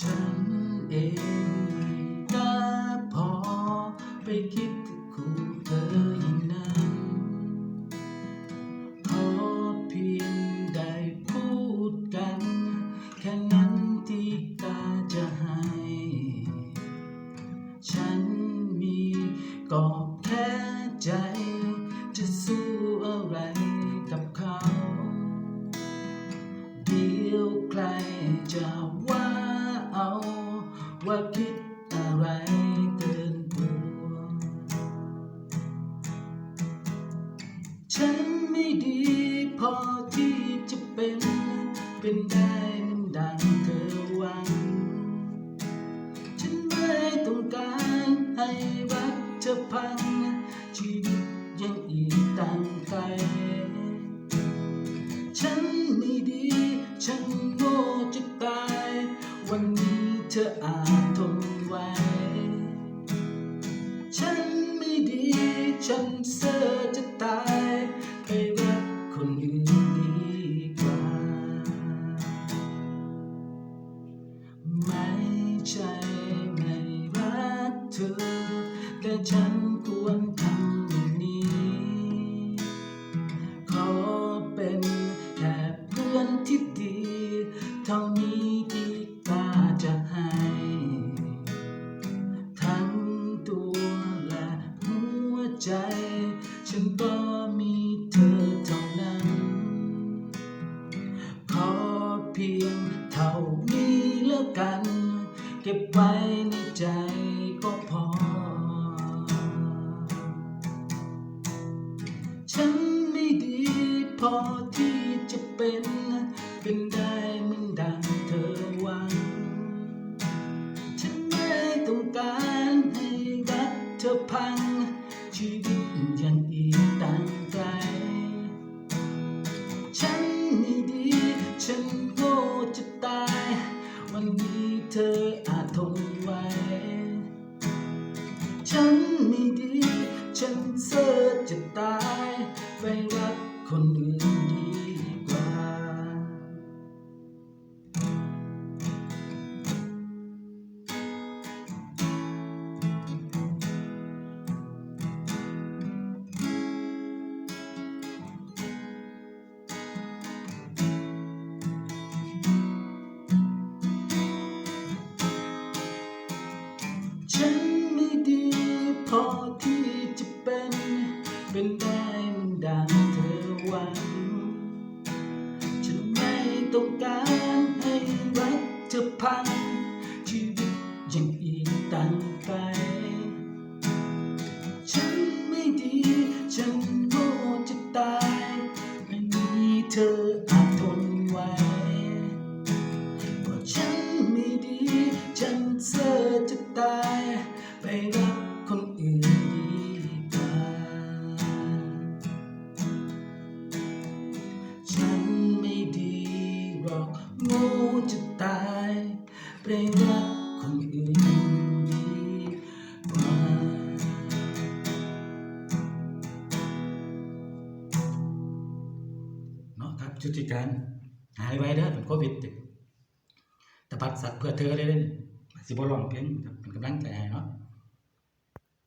ฉันเองไม่กล้าพอไปคิด ว่าคิดอะไรเกินตัว ฉันไม่ดีพอที่จะเป็นเป็นได้เหมันดังเธอหวัง ฉันไม่ต้องการให้รักเธอพัง ชีวิตยังอีกต่างไกลฉันไม่ดี ฉันโง่จะตายวันนี้ เธออาจทนไหวฉันไม่ดีฉันเซ่อจะตายไปรักคนอื่นดีกว่า ไม่ใช่ไม่รักเธอ แต่ฉันควรทำอย่างนี้ ขอเป็นแค่เพื่อนที่ดี เท่านี้ที่ ฉันก็มีเธอเท่านั้น ขอเพียงเท่านี้แล้วกัน เก็บไว้ในใจก็พอ ฉันไม่ดีพอที่จะเป็นเป็นได้ เธออาจทนไหว ฉันไม่ดี ฉันเซ่อจะตาย ไปรักคนอื่น ฉันโง่จะตายไม่มีเธออาจทนไหวเพราะฉันไม่ดี ฉันเซ่อจะตาย ไปรักคนอื่นดีกว่าฉันไม่ดีหรอกโง่จะตาย ไปรัก จุติการหายไว้เด้อเป็นโควิดติดแต่พัดสัตว์เพื่อเธอเลยเด้อสิบ่ร้องเพลงเป็นกำลังใจให้เนาะ